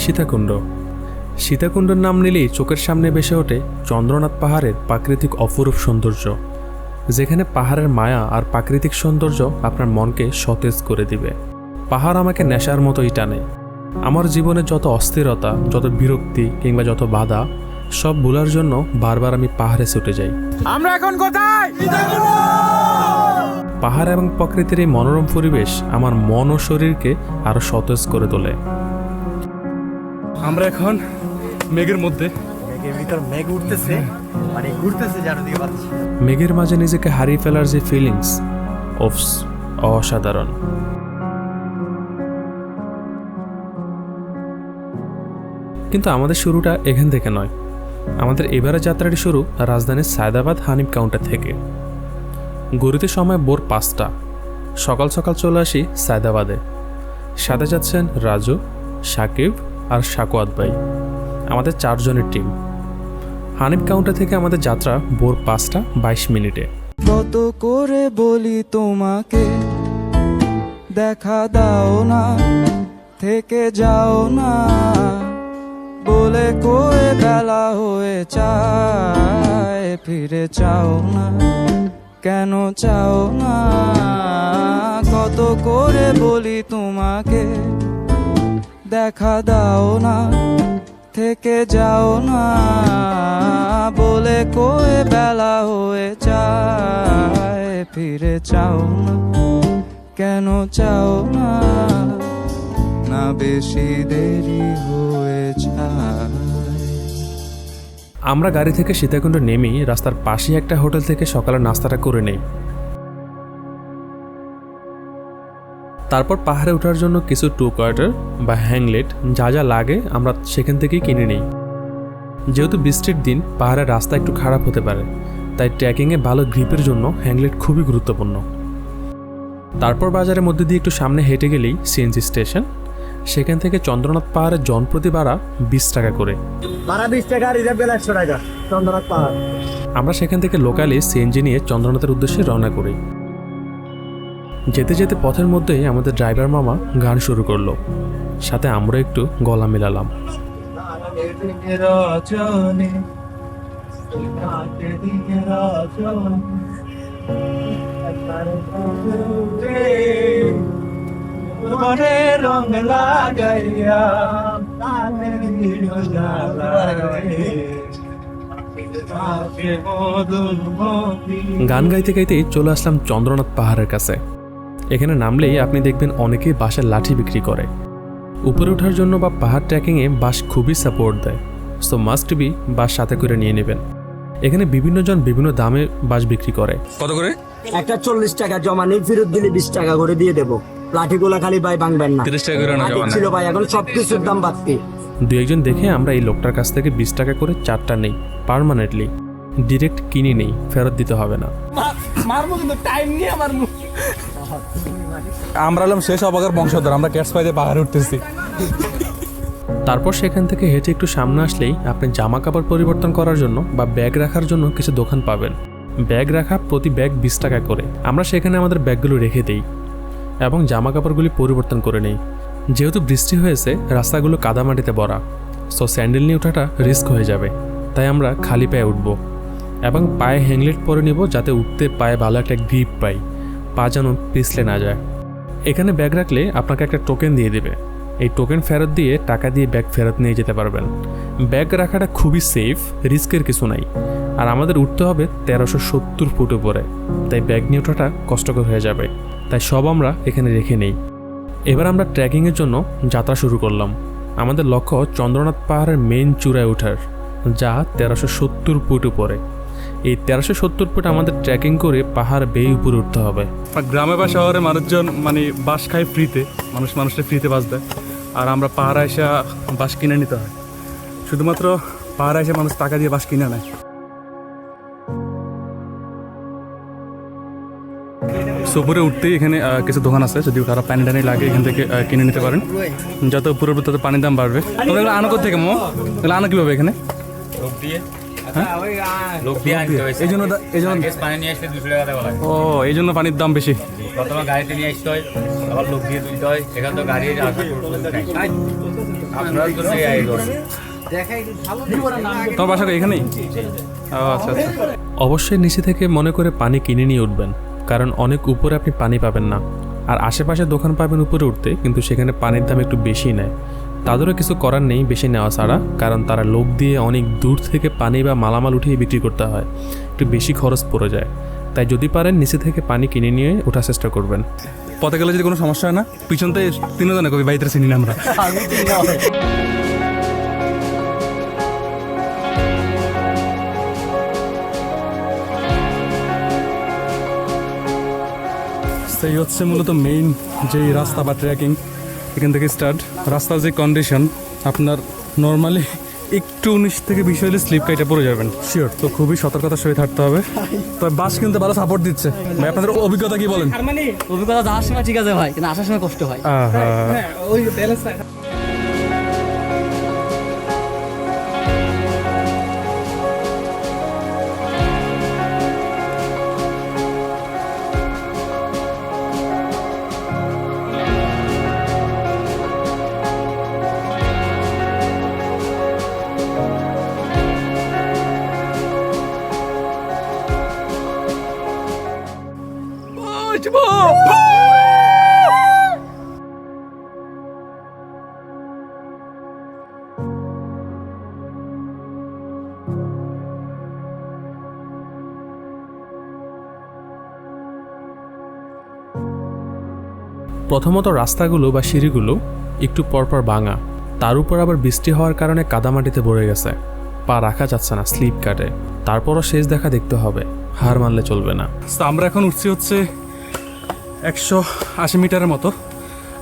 সীতাকুণ্ড। সীতাকুণ্ডের নাম নিলেই চোখের সামনে ভেসে ওঠে চন্দ্রনাথ পাহাড়ের প্রাকৃতিক অপরূপ সৌন্দর্য যেখানে পাহাড়ের মায়া আর প্রাকৃতিক সৌন্দর্য আপনার মনকে সতেজ করে দিবে। পাহাড় আমাকে নেশার মতোই টানে। আমার জীবনে যত অস্থিরতা যত বিরক্তি কিংবা যত বাধা সব ভোলার জন্য বারবার আমি পাহাড়ে ছুটে যাই। আমরা এখন কোথায়? পাহাড় এবং প্রকৃতির এই মনোরম পরিবেশ আমার মন ও শরীরকে আরও সতেজ করে তোলে। আমরা এখন মেঘের মধ্যে। মেঘের ভিতর মেঘ উঠতেছে মানে ঘুরতেছে চারিদিকে পাচ্ছি। মেঘের মাঝে নিজেকে হারিয়ে ফেলার যে ফিলিংস অফস অসাধারণ। কিন্তু আমাদের শুরুটা এখান থেকে নয়। আমাদের এবারের যাত্রাটি শুরু রাজধানীর সায়দাবাদ হানিফ কাউন্টার থেকে। গড়িতে সময় ভোর পাঁচটা। সকাল সকাল চলে আসি সায়দাবাদে। সাথে যাচ্ছেন রাজু সাকিব আর সাকুয়াত ভাই, আমাদের চারজনের টিম হানিফ কাউন্টার থেকে আমাদের যাত্রা ভোর পাঁচটা বাইশ মিনিটে। কত করে বলি তোমাকে, দেখা দাও না, থেকে যাও না। বলে কয়ে বেলা হয়ে চায় ফিরে চাও না, কেন চাও না? কত করে বলি তোমাকে দেখা দাও না, থেকে যাও না। বলে কয়ে বেলা হয়ে যায়, ফিরে চাও না, কেন চাও না? না বেশি দেরি হয়ে যায়। আমরা গাড়ি থেকে সীতাকুণ্ড নেমেই রাস্তার পাশেই একটা হোটেল থেকে সকালের নাস্তাটা করে নেই। তারপর পাহাড়ে ওঠার জন্য কিছু টু কোয়ার্টার বা হ্যাংলেট যা যা লাগে আমরা সেখান থেকেই কিনে নিই। যেহেতু বৃষ্টির দিন পাহাড়ের রাস্তা একটু খারাপ হতে পারে তাই ট্রেকিংয়ে ভালো গ্রিপের জন্য হ্যাংলেট খুবই গুরুত্বপূর্ণ। তারপর বাজারের মধ্যে দিয়ে একটু সামনে হেঁটে গেলেই সিএনজি স্টেশন। সেখান থেকে চন্দ্রনাথ পাহাড়ের জনপ্রতি ভাড়া বিশ টাকা করে। ভাড়া বিশ টাকা রিজার্ভ বেলা একশো টাকা চন্দ্রনাথ পাহাড়। আমরা সেখান থেকে লোকালি সিএনজি নিয়ে চন্দ্রনাথের উদ্দেশ্যে রওনা করি। যেতে যেতে পথের মধ্যেই আমাদের ড্রাইভার মামা গান শুরু করল। সাথে আমরা একটু গলা মিলালাম। গান গাইতে গাইতেই চলে আসলাম চন্দ্রনাথ পাহাড়ের কাছে। এখানে নামলেই আপনি দেখবেন অনেকেই বাঁশের লাঠি বিক্রি করে। উপরে ওঠার জন্য বা পাহাড় ট্রেকিংয়ে বাঁশ খুবই সাপোর্ট দেয়। সো মাস্ট বি বাঁশ সাথে করে নিয়ে নেবেন। এখানে বিভিন্ন জন বিভিন্ন দামে বাঁশ বিক্রি করে। কত করে? একটা চল্লিশ টাকা জমা নেই ফেরত দিলে বিশ টাকা করে দিয়ে দেবো। লাঠিগুলা খালি ভাই ভাঙবেন না। তিরিশ টাকা করে না ছিল ভাই এখন সব কিছুর দাম বাড়তি। দু একজন দেখে আমরা এই লোকটার কাছ থেকে বিশ টাকা করে চারটা নেই পার্মানেন্টলি ডিরেক্ট কিনে নেই ফেরত দিতে হবে না। আমরা হলাম শেষ অবাগের বংশধর, আমরা ক্যাটস পাইতে পাহাড়ে উঠতেছি। তারপর সেখান থেকে হেঁটে একটু সামনে আসলেই আপনি জামা কাপড় পরিবর্তন করার জন্য বা ব্যাগ রাখার জন্য কিছু দোকান পাবেন। ব্যাগ রাখা প্রতি ব্যাগ বিশ টাকা করে। আমরা সেখানে আমাদের ব্যাগগুলো রেখে দিই এবং জামা কাপড়গুলি পরিবর্তন করে নেই। যেহেতু বৃষ্টি হয়েছে, রাস্তাগুলো কাদামাটিতে ভরা। সো স্যান্ডেল নিয়ে ওঠাটা রিস্ক হয়ে যাবে। তাই আমরা খালি পায়ে উঠব এবং পায়ে হ্যাংলেট পরে নিব যাতে উঠতে পায়ে ভালো একটা গ্রিপ পাই। পা যেন পিছলে না যায়। এখানে ব্যাগ রাখলে আপনাকে একটা টোকেন দিয়ে দেবে। এই টোকেন ফেরত দিয়ে টাকা দিয়ে ব্যাগ ফেরত নিয়ে যেতে পারবেন। ব্যাগ রাখাটা খুবই সেফ রিস্কের কিছু নাই। আর আমাদের উঠতে হবে তেরোশো সত্তর ফুট উপরে। তাই ব্যাগ নিয়ে ওঠাটা কষ্টকর হয়ে যাবে। তাই সব আমরা এখানে রেখে নেই। এবার আমরা ট্রেকিংয়ের জন্য যাত্রা শুরু করলাম। আমাদের লক্ষ্য চন্দ্রনাথ পাহাড়ের মেন চূড়ায় ওঠার, যা তেরোশো সত্তর ফুট উপরে। এই তেরোশো সত্তর ফুট আমাদের ট্রেকিং করে পাহাড় বেয়ে উপরে উঠতে হবে। গ্রামে বা শহরে মানুষজন মানে বাস খায় ফ্রিতে মানুষ মানুষের ফ্রিতে বাস দেয়। আর আমরা পাহাড়ে এসে বাস কিনে নিতে হয়। শুধুমাত্র পাহাড়ে এসে মানুষ টাকা দিয়ে বাস কিনে নেয়। সুপুরে উঠতেই এখানে কিছু দোকান আছে। যদি কারও পানি টানি লাগে এখান থেকে কিনে নিতে পারেন। যত উপরে উপরে তত পানির দাম বাড়বে। আনো থেকে মো এগুলো আনো কীভাবে এখানে? লোক দিয়ে আনতে হয়েছে। এই জন্য এই জন্য পানি নিয়ে আসতে দুশো টাকা দেওয়া লাগে ও এই জন্য পানির দাম বেশি। প্রথমে গাড়িতে নিয়ে আসতে হয় আবার লোক দিয়ে তুলতে হয় এখান তো গাড়ি আসা টোটো নাই। আপনার তো সেই তোমার বাসা এখানেই? আচ্ছা আচ্ছা। অবশ্যই নিচে থেকে মনে করে পানি কিনে নিয়ে উঠবেন কারণ অনেক উপরে আপনি পানি পাবেন না। আর আশেপাশে দোকান পাবেন উপরে উঠতে কিন্তু সেখানে পানির দাম একটু বেশি নেয়। তাদেরও কিছু করার নেই বেশি নেওয়া ছাড়া কারণ তারা লোক দিয়ে অনেক দূর থেকে পানি বা মালামাল উঠিয়ে বিক্রি করতে হয়। একটু বেশি খরচ পড়ে যায়। তাই যদি পারেন নিচে থেকে পানি কিনে নিয়ে ওঠার চেষ্টা করবেন। পথে গেলে যদি কোনো সমস্যা হয় না পিছন থেকে তিনজনে কবি বাইরে চিনি না আমরা। সেই হচ্ছে মূলত মেইন যেই রাস্তা বা ট্রেকিং এখান থেকে স্টার্ট রাস্তার যে কন্ডিশন আপনার নর্মালি একটু উনিশ থেকে বিশ হলে স্লিপ কাইটা পড়ে যাবেন। শিওর তো খুবই সতর্কতার সহিত থাকতে হবে। তো বাস কিন্তু ভালো সাপোর্ট দিচ্ছে। ভাই আপনাদের অভিজ্ঞতা কি বলেন? অভিজ্ঞতা যাওয়ার সময় ঠিক আছে ভাই কিন্তু আসার সময় কষ্ট হয়। প্রথমত রাস্তাগুলো বা সিঁড়িগুলো একটু পরপর ভাঙা। তার উপর আবার বৃষ্টি হওয়ার কারণে কাদামাটিতে ভরে গেছে। পা রাখা যাচ্ছে না স্লিপ কাটে। তারপরও শেষ দেখা দেখতে হবে। হার মানলে চলবে না। তো আমরা এখন উঠছি হচ্ছে একশো আশি মিটারের মতো।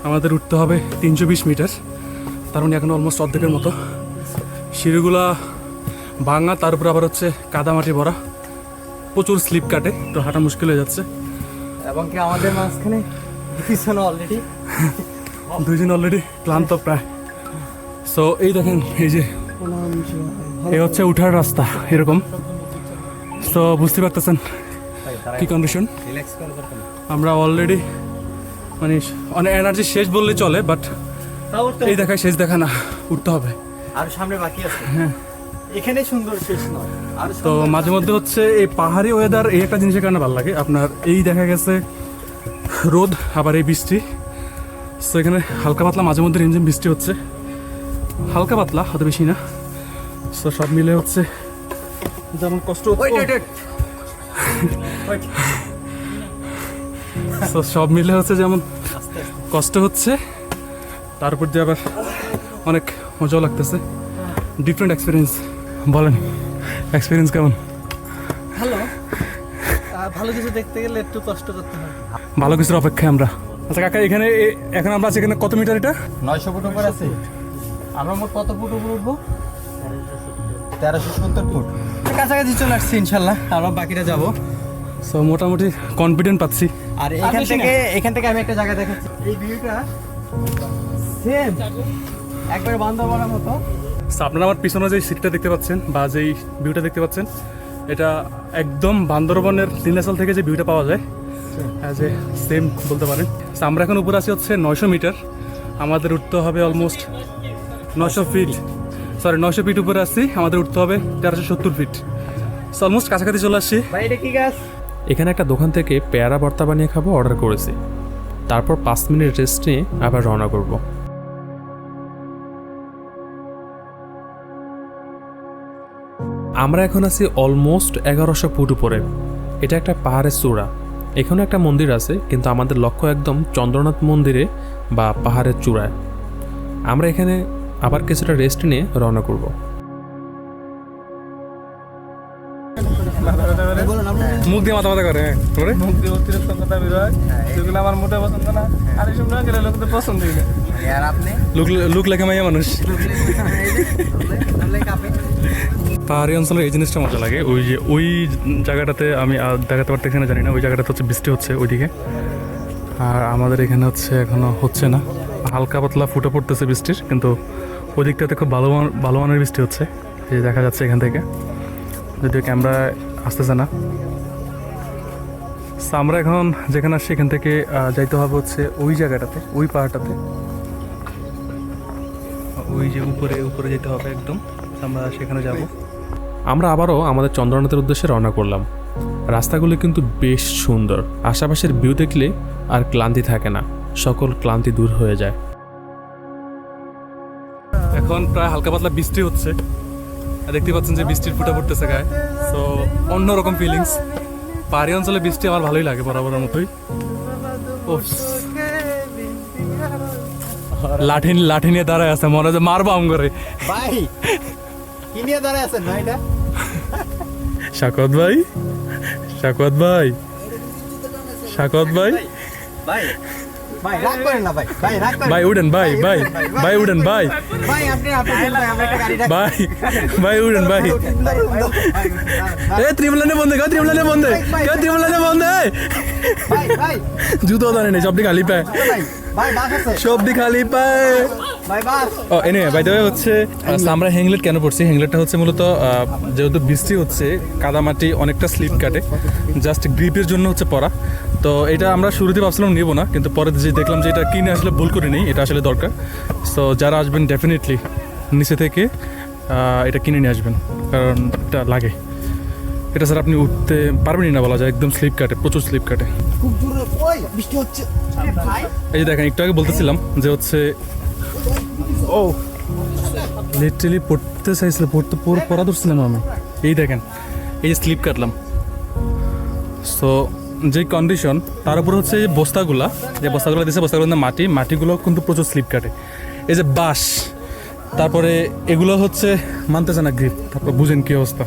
আমাদের উঠতে হবে তিনশো বিশ মিটার। তার মানে এখন অলমোস্ট অর্ধেকের মতো। সিঁড়িগুলা ভাঙা তার উপরে আবার হচ্ছে কাদামাটি ভরা। প্রচুর স্লিপ কাটে তো হাঁটা মুশকিল হয়ে যাচ্ছে। এবং কি আমাদের মাঝখানে অলরেডি দুইজন অলরেডি ক্লান্ত প্রায়। সো এই দেখেন এই যে এই হচ্ছে উঠার রাস্তা এরকম। তো বুঝতে পারতেছেন কি কন্ডিশন আমরা অলরেডি মানে অনেক এনার্জি শেষ বললে চলে বাট এই দেখায় শেষ দেখা না উঠতে হবে। আর সামনে বাকি আছে। এখানে সুন্দর শেষ নয়। তো মাঝে মধ্যে হচ্ছে এই পাহাড়ি ওয়েদার এই একটা জিনিসের কারণে ভালো লাগে। আপনার এই দেখা গেছে রোদ আবার এই বৃষ্টি। সো এখানে হালকা পাতলা মাঝে মধ্যে রিমঝিম বৃষ্টি হচ্ছে। হালকা পাতলা অত বেশি না। সো সব মিলে হচ্ছে যেমন কষ্ট হচ্ছে। তো সব মিলে হচ্ছে যেমন কষ্ট হচ্ছে তার উপর দিয়ে আবার অনেক মজাও লাগতেছে। ডিফারেন্ট এক্সপিরিয়েন্স বলেন। এক্সপিরিয়েন্স কেমন? ভালো ভালো কিছু দেখতে গেলে একটু কষ্ট করতে হয়। ভালো কিছুর অপেক্ষায় আমরা। আচ্ছা কাকা এখানে এখন আমরা আছি এখানে কত মিটার এটা? নয়শো ফুট উপর আছে। আমরা মোট কত ফুট উপর উঠবো? তেরোশো সত্তর ফুট। কাছাকাছি চলে আসছি ইনশাল্লাহ। আমরা বাকিটা যাব। সো মোটামুটি কনফিডেন্ট পাচ্ছি। আর এখান থেকে এখান থেকে আমি একটা জায়গা দেখাচ্ছি। এই ভিউটা সেম একবার বান্দরবানের মতো। আপনারা আমার পিছনে যে সিটটা দেখতে পাচ্ছেন বা যেই ভিউটা দেখতে পাচ্ছেন এটা একদম বান্দরবনের নীলাচল থেকে যে ভিউটা পাওয়া যায় যে সেম বলতে পারেন। আমরা এখন উপরে আছি হচ্ছে নয়শো মিটার আমাদের উঠতে হবে অলমোস্ট নয়শো ফিট সরি নয়শো ফিট উপরে আসছি আমাদের উঠতে হবে তেরোশো সত্তর ফিট সো অলমোস্ট কাছাকাছি চলে আসছি। ভাই এটা কি গাছ? এখানে একটা দোকান থেকে পেয়ারা ভর্তা বানিয়ে খাব অর্ডার করেছি। তারপর পাঁচ মিনিট রেস্ট নিয়ে আবার রওনা করব। আমরা এখন আছি অলমোস্ট এগারোশো ফুট উপরে এটা একটা পাহাড়ের চূড়া এখানে একটা মন্দির আছে কিন্তু আমাদের লক্ষ্য একদম চন্দ্রনাথ মন্দিরে বা পাহাড়ের চূড়ায় আমরা এখানে আবার কিছুটা রেস্ট নিয়ে রওনা করব মুখ দিয়ে মাথা মাথা করে হ্যাঁ করে মুখ দিয়ে অতিরিক্ত কথা বেরোয় সেগুলো আমার মোটে পছন্দ না আর এসব না গেলে লোকদের পছন্দই না আর আপনি লুক লুক লেখা মাইয়া মানুষ পাহাড়ি অঞ্চলের এই জিনিসটা মজা লাগে। ওই যে, ওই জায়গাটাতে আমি আর দেখাতে পারতে এখানে জানি না। ওই জায়গাটাতে হচ্ছে বৃষ্টি হচ্ছে ওইদিকে। আর আমাদের এখানে হচ্ছে এখনও হচ্ছে না। হালকা পাতলা ফুটে পড়তেছে বৃষ্টির, কিন্তু ওই দিকটাতে খুব ভালো ভালো মানের বৃষ্টি হচ্ছে। এই যে দেখা যাচ্ছে এখান থেকে। যদিও ক্যামেরা আসতেছে না। আমরা এখন যেখানে আসছি, এখান থেকে যাইতে হবে হচ্ছে ওই জায়গাটাতে, ওই পাহাড়টাতে। ওই যে উপরে উপরে যেতে হবে একদম। আমরা সেখানে যাব। আমরা আবারও আমাদের চন্দ্রনাথের উদ্দেশ্যে রওনা করলাম। রাস্তাগুলো কিন্তু বেশ সুন্দর। আশেপাশের ভিউ দেখলে আর ক্লান্তি থাকে না। সকল ক্লান্তি দূর হয়ে যায়। এখন প্রায় হালকা পাতলা বৃষ্টি হচ্ছে। দেখতে পাচ্ছেন যে বৃষ্টির ফুটা পড়তেছে গায়ে। সো অন্যরকম ফিলিংস পাহাড়ি অঞ্চলে বৃষ্টি আমার ভালোই লাগে বরাবরের মতোই। উফ। লাঠি নিয়ে দাঁড়ায় আছে। মনে হয় যে মারবো আম করে। ভাই নিয়ে দাঁড়ায় আছেন ভাই এটা শাকত ভাই শাকত ভাই শাকত ভাই ভাই ভাই রাগ করেন না ভাই ভাই ভাই উঠেন ভাই ভাই ভাই উঠেন ভাই এ ত্রিমলানে বন্ধে কেউ ত্রিমলানে বন্ধে কেউ ত্রিমলানে বন্ধে জুতো দাঁড়ে নেই সবটি খালি পায় সবটি খালি পায়। ও এনে বাই দ্য হচ্ছে আমরা হ্যাংলেট কেন পড়ছি? হ্যাংলেটটা হচ্ছে মূলত যেহেতু বৃষ্টি হচ্ছে কাদামাটি অনেকটা স্লিপ কাটে। জাস্ট গ্রিপের জন্য হচ্ছে পড়া। তো এটা আমরা শুরুতে ভাবছিলাম নেব না কিন্তু পরে যে দেখলাম যে এটা কিনে আসলে ভুল করে নেই এটা আসলে দরকার। সো যারা আসবেন ডেফিনেটলি নিচে থেকে এটা কিনে নিয়ে আসবেন কারণ এটা লাগে। এটা স্যার আপনি উঠতে পারবেনই না বলা যায় একদম স্লিপ কাটে প্রচুর স্লিপ কাটে। খুব বৃষ্টি হচ্ছে। এই যে দেখেন একটু আগে বলতেছিলাম যে হচ্ছে ও। লিটারালি পড়তে চাইছিল পড়তে পড়- পড়া ধরছিলাম আমি এই দেখেন এই যে স্লিপ কাটলাম। সো যে কন্ডিশন তার উপর হচ্ছে এই বস্তাগুলা যে বস্তাগুলো দিয়েছে বস্তাগুলোর মধ্যে মাটি মাটিগুলো কিন্তু প্রচুর স্লিপ কাটে। এই যে বাঁশ তারপরে এগুলো হচ্ছে মানতেছে না গ্রিপ তারপর বুঝেন কি অবস্থা।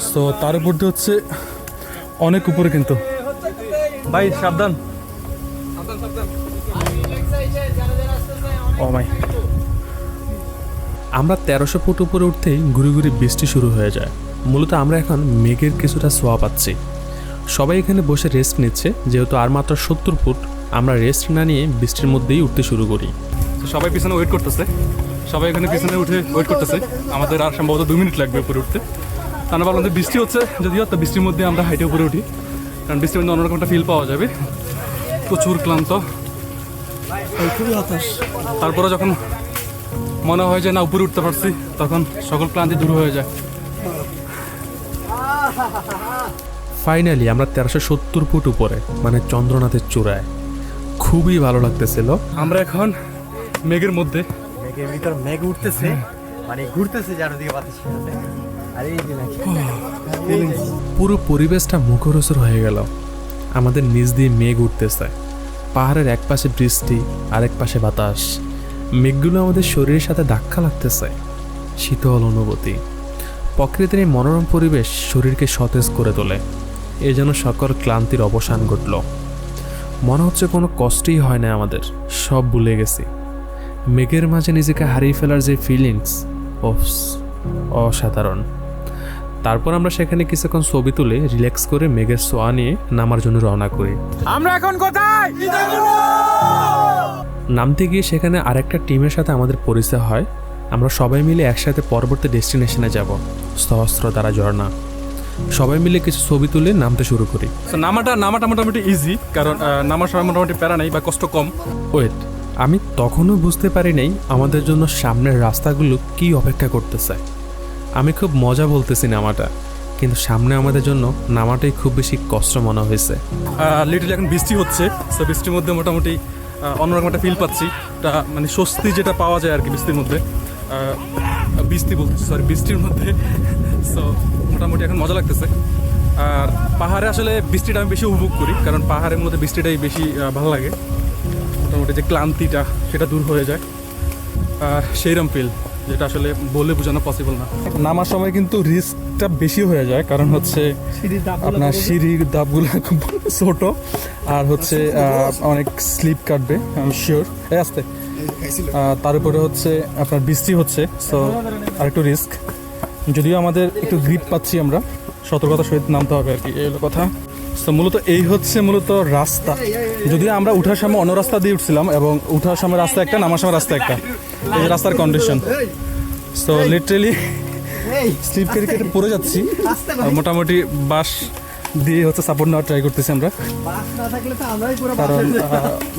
সো তার উপর দিয়ে হচ্ছে অনেক উপরে কিন্তু ভাই সাবধান। ও মাই। আমরা তেরোশো ফুট উপরে উঠতেই ঘুরে ঘুরে বৃষ্টি শুরু হয়ে যায়। মূলত আমরা এখন মেঘের কিছুটা সোয়া পাচ্ছি। সবাই এখানে বসে রেস্ট নিচ্ছে যেহেতু আর মাত্র সত্তর ফুট আমরা রেস্ট না নিয়ে বৃষ্টির মধ্যেই উঠতে শুরু করি। সবাই পিছনে ওয়েট করতেছে। সবাই এখানে পিছনে উঠে ওয়েট করতেছে। আমাদের আর সম্ভবত দু মিনিট লাগবে উপরে উঠতে। তা ভাবলাম বৃষ্টি হচ্ছে যদিও তো বৃষ্টির মধ্যে আমরা হাইটে উপরে উঠি। কারণ বৃষ্টির মধ্যে অন্যরকম একটা ফিল পাওয়া যাবে। প্রচুর ক্লান্ত। খুবই হতাশ। তারপরে যখন মনে হয় যে না উপরে উঠতে পারছি তখন সকল ক্লান্তি দূর হয়ে যায়। ফাইনালি আমরা তেরোশো সত্তর ফুট উপরে মানে চন্দ্রনাথের চূড়ায়। খুবই ভালো লাগতেছিল। আমরা এখন মেঘের মধ্যে। মেঘের ভিতর মেঘ উঠতেছে মানে ঘুরতেছে চারদিকে বাতাসের সাথে আর এই যে নাকি পুরো পরিবেশটা মুখরোচর হয়ে গেল। আমাদের নিচ দিয়ে মেঘ উঠতেছে। পাহাড়ের এক পাশে বৃষ্টি, আরেক পাশে বাতাস। মেঘগুলো আমাদের শরীরের সাথে ধাক্কা লাগতেছে। শীতল অনুভূতি। প্রকৃতির এই মনোরম পরিবেশ শরীরকে সতেজ করে তোলে। এ যেন সকল ক্লান্তির অবসান ঘটল। মনে হচ্ছে কোনো কষ্টই হয় না আমাদের। সব ভুলে গেছি। মেঘের মাঝে নিজেকে হারিয়ে ফেলার যে ফিলিংস অসাধারণ। তারপর আমরা সেখানে কিছুক্ষণ ছবি তুলে রিল্যাক্স করে মেঘের সোয়া নিয়ে নামার জন্য রওনা করি। আমরা এখন কোথায়? নামতে গিয়ে সেখানে আরেকটা টিমের সাথে আমাদের পরিচয় হয়। আমরা সবাই মিলে একসাথে পরবর্তী ডেস্টিনেশনে যাব সহস্র দ্বারা ঝর্ণা। সবাই মিলে কিছু ছবি তুলে নামতে শুরু করি। তো নামাটা নামাটা মোটামুটি ইজি কারণ নামার সময় মোটামুটি প্যারা নেই বা কষ্ট কম। ওয়েট আমি তখনও বুঝতে পারি নাই আমাদের জন্য সামনের রাস্তাগুলো কি অপেক্ষা করতেছে। আমি খুব মজা বলতেছি নামাটা, কিন্তু সামনে আমাদের জন্য নামাটাই খুব বেশি কষ্ট মনে হয়েছে। লিটারলি এখন বৃষ্টি হচ্ছে সো বৃষ্টির মধ্যে মোটামুটি অন্যরকম একটা ফিল পাচ্ছি। তা মানে স্বস্তি যেটা পাওয়া যায় আর কি বৃষ্টির মধ্যে। বৃষ্টি বলতে সরি বৃষ্টির মধ্যে। সো মোটামুটি এখন মজা লাগতেছে। আর পাহাড়ে আসলে বৃষ্টিটা আমি বেশি উপভোগ করি, কারণ পাহাড়ের মধ্যে বৃষ্টিটাই বেশি ভালো লাগে। মোটামুটি যে ক্লান্তিটা, সেটা দূর হয়ে যায়। সেইরম ফিল যেটা আসলে বলে বোঝানো পসিবল না। নামার সময় কিন্তু রিস্কটা বেশি হয়ে যায় কারণ হচ্ছে আপনার সিঁড়ির দাবগুলো খুব ছোট আর হচ্ছে অনেক স্লিপ কাটবে আমি শিওর এই আসতে। তার উপরে হচ্ছে আপনার বৃষ্টি হচ্ছে সো আর একটু রিস্ক যদিও আমাদের একটু গ্রিপ পাচ্ছি আমরা সতর্কতার সহিত নামতে হবে আর কি এই হলো কথা। তো মূলত এই হচ্ছে মূলত রাস্তা। যদিও আমরা উঠার সময় অন্য রাস্তা দিয়ে উঠছিলাম এবং উঠার সময় রাস্তা একটা, নামার সময় রাস্তা একটা। এই রাস্তার কন্ডিশন সো লিটারেলি স্লিপ কেটে কেটে পড়ে যাচ্ছি। মোটামুটি বাস দিয়ে হচ্ছে সাপোর্ট নেওয়ার ট্রাই করতেছি আমরা। কারণ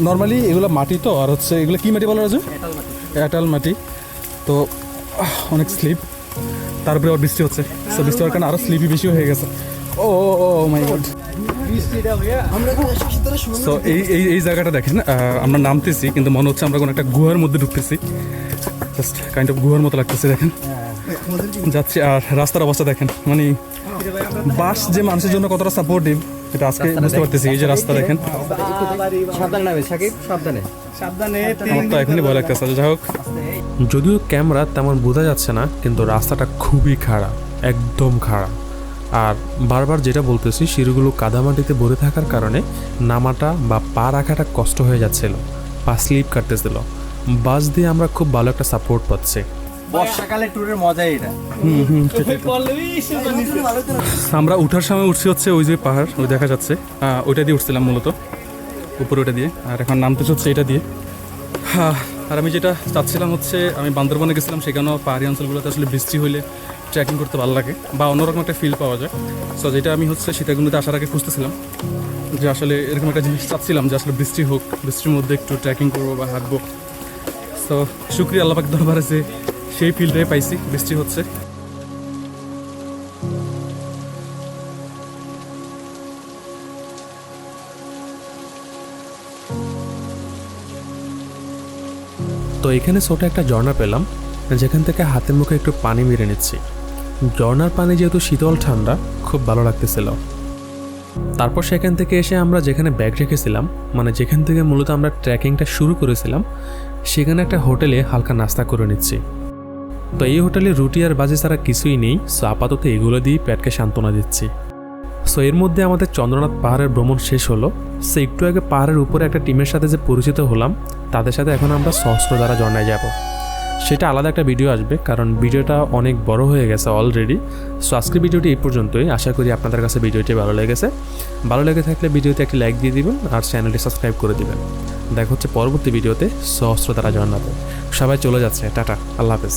নর্মালি এগুলো মাটি তো, আর হচ্ছে এগুলো কি মাটি বলা আছে এটাল মাটি। তো অনেক স্লিপ তারপরে আবার বৃষ্টি হচ্ছে। সো বৃষ্টি হওয়ার কারণে আরও স্লিপই বেশি হয়ে গেছে। ও ও মাই গড সো এই এই এই জায়গাটা দেখেন আমরা নামতেছি কিন্তু মনে হচ্ছে আমরা কোনো একটা গুহার মধ্যে ঢুকতেছি। জাস্ট কাইন্ড অফ গুহার মতো লাগতেছে দেখেন। যাচ্ছি আর রাস্তার অবস্থা দেখেন মানে বাস যে মানুষের জন্য কতটা সাপোর্টিভ এটা আজকে বুঝতে পারতেছি এই যে রাস্তা দেখেন। সাবধানে সাবধানে। সাবধানে আমার তো এখনই ভয় লাগতেছে যাই হোক। যদিও ক্যামেরা তেমন বোঝা যাচ্ছে না কিন্তু রাস্তাটা খুবই খারাপ একদম খারাপ। আর বারবার যেটা বলতেছি সিঁড়িগুলো কাদামাটিতে ভরে থাকার কারণে নামাটা বা পা রাখাটা কষ্ট হয়ে যাচ্ছিল পা স্লিপ কাটতেছিল। বাস দিয়ে আমরা খুব ভালো একটা সাপোর্ট পাচ্ছি। বর্ষাকালে ট্যুরের মজাই এটা। আমরা উঠার সময় উঠছি হচ্ছে ওই যে পাহাড় ওই দেখা যাচ্ছে। ওইটা দিয়ে উঠছিলাম মূলত উপরে ওটা দিয়ে। আর এখন নামতেছে হচ্ছে এটা দিয়ে। হ্যাঁ, আর আমি যেটা চাচ্ছিলাম হচ্ছে আমি বান্দরবনে গেছিলাম সেখানেও পাহাড়ি অঞ্চলগুলোতে আসলে বৃষ্টি হলে ট্রেকিং করতে ভালো লাগে বা অন্যরকম একটা ফিল পাওয়া যায়। সো যেটা আমি হচ্ছে সীতাকুণ্ডতে আসার আগে খুঁজতেছিলাম যে আসলে এরকম একটা জিনিস চাচ্ছিলাম যে আসলে বৃষ্টি হোক, বৃষ্টির মধ্যে একটু ট্রেকিং করব বা হাঁটবো। তো শুক্রিয়া আল্লাপাক দরবারে যে সেই ফিল্ডটাই পাইছি, বৃষ্টি হচ্ছে। তো এখানে ছোট একটা ঝর্ণা পেলাম, যেখান থেকে হাতের মুখে একটু পানি মেরে নিচ্ছি। ঝর্ণার পানি যেহেতু শীতল ঠান্ডা, খুব ভালো লাগতেছিল। তারপর সেখান থেকে এসে আমরা যেখানে ব্যাগ রেখেছিলাম মানে যেখান থেকে মূলত আমরা ট্রেকিংটা শুরু করেছিলাম, সেখানে একটা হোটেলে হালকা নাস্তা করে নিচ্ছি। তো এই হোটেলে রুটি আর বাজি ছাড়া কিছুই নেই সো আপাতত এগুলো দিয়েই পেটকে সান্ত্বনা দিচ্ছি। সো এর মধ্যে আমাদের চন্দ্রনাথ পাহাড়ের ভ্রমণ শেষ হলো। সো একটু আগে পাহাড়ের উপরে একটা টিমের সাথে যে পরিচিত হলাম, তাদের সাথে এখন আমরা সহস্র দ্বারা ঝর্ণায় যাব। সেটা আলাদা একটা ভিডিও আসবে, কারণ ভিডিওটা অনেক বড় হয়ে গেছে অলরেডি সো আজকের ভিডিওটি এই পর্যন্তই। আশা করি আপনাদের কাছে ভিডিওটি ভালো লেগেছে। ভালো লেগে থাকলে ভিডিওতে একটি লাইক দিয়ে দিবেন আর চ্যানেলটি সাবস্ক্রাইব করে দিবেন। দেখা হচ্ছে পরবর্তী ভিডিওতে সহস্রধারা জানাবে সবাই চলে যাচ্ছে। টাটা। আল্লাহ হাফেজ।